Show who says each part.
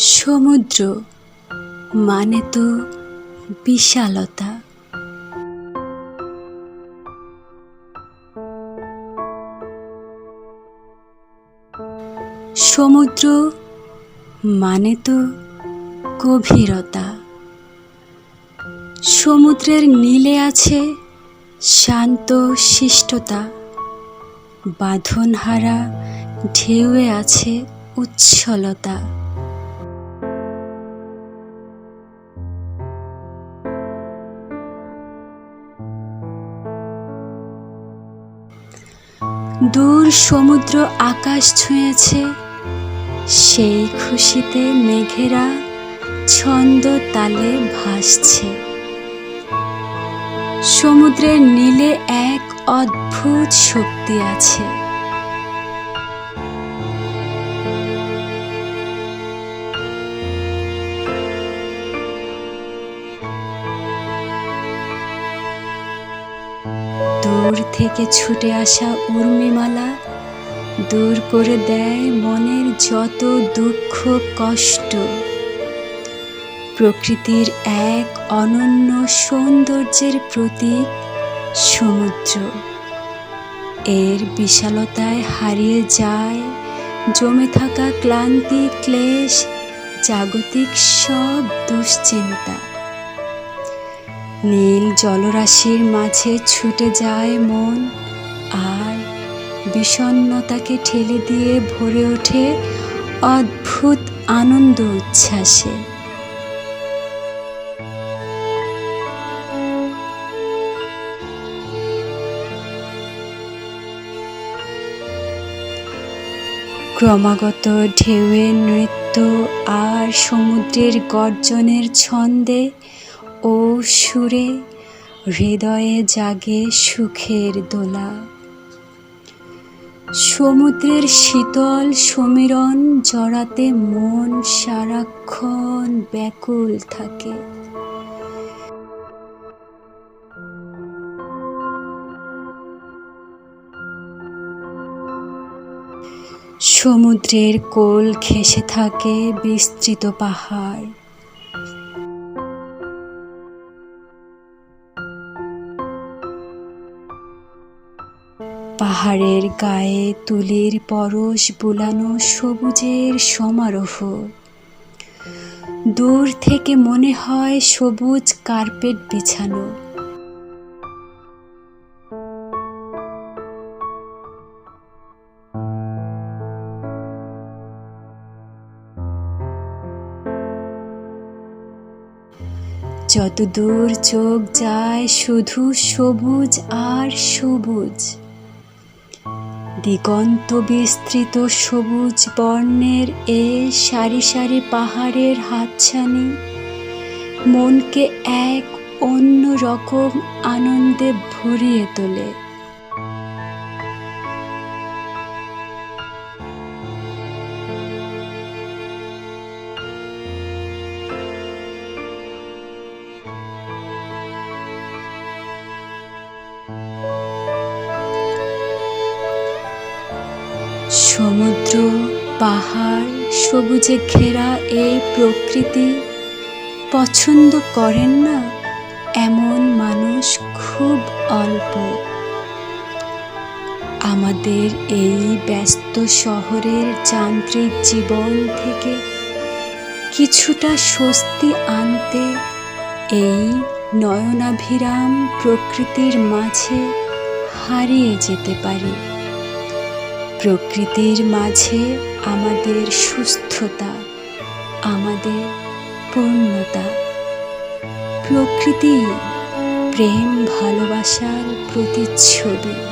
Speaker 1: সমুদ্র মানে তো বিশালতা। সমুদ্র মানে তো গভীরতা। সমুদ্রের নীলে আছে শান্ত শিষ্টতা। বাঁধনহারা ঢেউয়ে আছে উচ্ছলতা। দূর সমুদ্র আকাশ ছুঁয়েছে, সেই খুশিতে মেঘেরা ছন্দ তালে ভাসছে। সমুদ্রের নীলে এক অদ্ভুত শক্তি আছে। দূর থেকে ছুটে আসা উর্মিমালা দূর করে দেয় মনের যত দুঃখ, কষ্ট। প্রকৃতির এক অনন্য সৌন্দর্যের প্রতীক সমুদ্র। এর বিশালতায় হারিয়ে যায় জমে থাকা ক্লান্তি, ক্লেশ, জাগতিক সব দুশ্চিন্তা। নীল জলরাশির মাঝে ছুটে যায় মন, আর বিষণ্নতাকে ঠেলে দিয়ে ভরে ওঠে অদ্ভুত আনন্দ উচ্ছ্বাসে। ক্রমাগত ঢেউয়ের নৃত্য আর সমুদ্রের গর্জনের ছন্দে ও সুরে হৃদয়ে জাগে সুখের দোলা। সমুদ্রের শীতল সমীরণ জড়াতে মন সারাক্ষণ ব্যাকুল থাকে। সমুদ্রের কোল ঘেঁষে থাকে বিস্তৃত পাহাড়। পাহাড়ের গায়ে তুলির পরশ বুলানো সবুজের সমারোহ। দূর থেকে মনে হয় সবুজ কার্পেট বিছানো। যতদূর চোখ যায় শুধু সবুজ আর সবুজ। দিগন্ত বিস্তৃত সবুজ বর্ণের এ সারি সারি পাহাড়ের হাতছানি। মনকে এক অন্য রকম আনন্দে ভরিয়ে তোলে। সমুদ্র, পাহাড়, সবুজে ঘেরা এই প্রকৃতি পছন্দ করেন না? এমন মানুষ খুব অল্প। আমাদের এই ব্যস্ত শহরের যান্ত্রিক জীবন থেকে কিছুটা স্বস্তি আনতে এই নয়নাভিরাম প্রকৃতির মাঝে হারিয়ে যেতে পারি। প্রকৃতির মাঝে আমাদের সুস্থতা আমাদের পূর্ণতা। প্রকৃতি প্রেম ভালোবাসার প্রতিচ্ছবি।